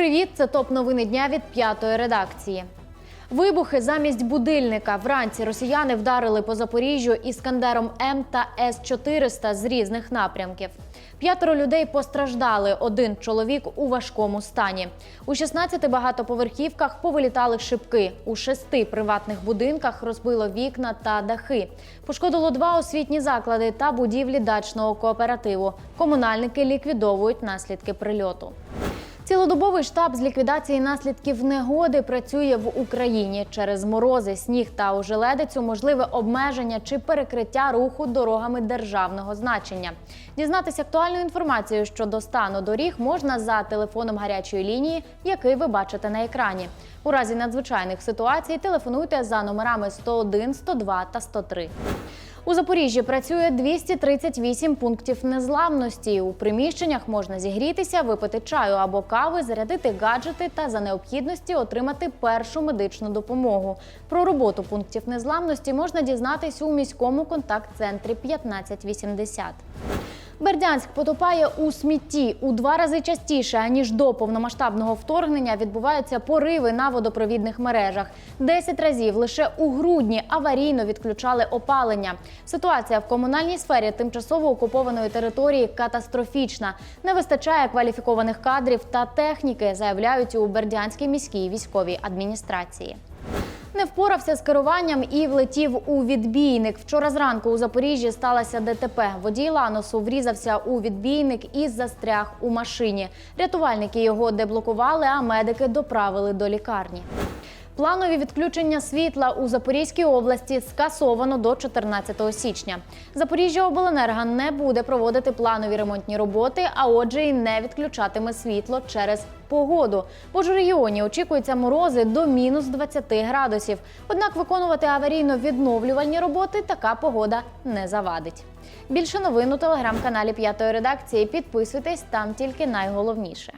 Привіт, це топ новини дня від п'ятої редакції. Вибухи замість будильника. Вранці росіяни вдарили по Запоріжжю іскандером М та С-400 з різних напрямків. П'ятеро людей постраждали. Один чоловік у важкому стані. У 16 багатоповерхівках повилітали шибки. У шести приватних будинках розбило вікна та дахи. Пошкодило два освітні заклади та будівлі дачного кооперативу. Комунальники ліквідовують наслідки прильоту. Цілодобовий штаб з ліквідації наслідків негоди працює в Україні. Через морози, сніг та ожеледицю можливе обмеження чи перекриття руху дорогами державного значення. Дізнатися актуальну інформацію щодо стану доріг можна за телефоном гарячої лінії, який ви бачите на екрані. У разі надзвичайних ситуацій телефонуйте за номерами 101, 102 та 103. У Запоріжжі працює 238 пунктів незламності. У приміщеннях можна зігрітися, випити чаю або кави, зарядити гаджети та за необхідності отримати першу медичну допомогу. Про роботу пунктів незламності можна дізнатись у міському контакт-центрі 1580. Бердянськ потопає у смітті у два рази частіше аніж до повномасштабного вторгнення відбуваються пориви на водопровідних мережах. Десять разів лише у грудні аварійно відключали опалення. Ситуація в комунальній сфері тимчасово окупованої території катастрофічна. Не вистачає кваліфікованих кадрів та техніки, заявляють у Бердянській міській військовій адміністрації. Не впорався з керуванням і влетів у відбійник. Вчора зранку у Запоріжжі сталося ДТП. Водій Ланосу врізався у відбійник і застряг у машині. Рятувальники його деблокували, а медики доправили до лікарні. Планові відключення світла у Запорізькій області скасовано до 14 січня. Запоріжжя обленерго не буде проводити планові ремонтні роботи, а отже, і не відключатиме світло через погоду. Бо ж у регіоні очікуються морози до мінус 20 градусів. Однак виконувати аварійно-відновлювальні роботи така погода не завадить. Більше новин у телеграм-каналі П'ятої редакції. Підписуйтесь там тільки найголовніше.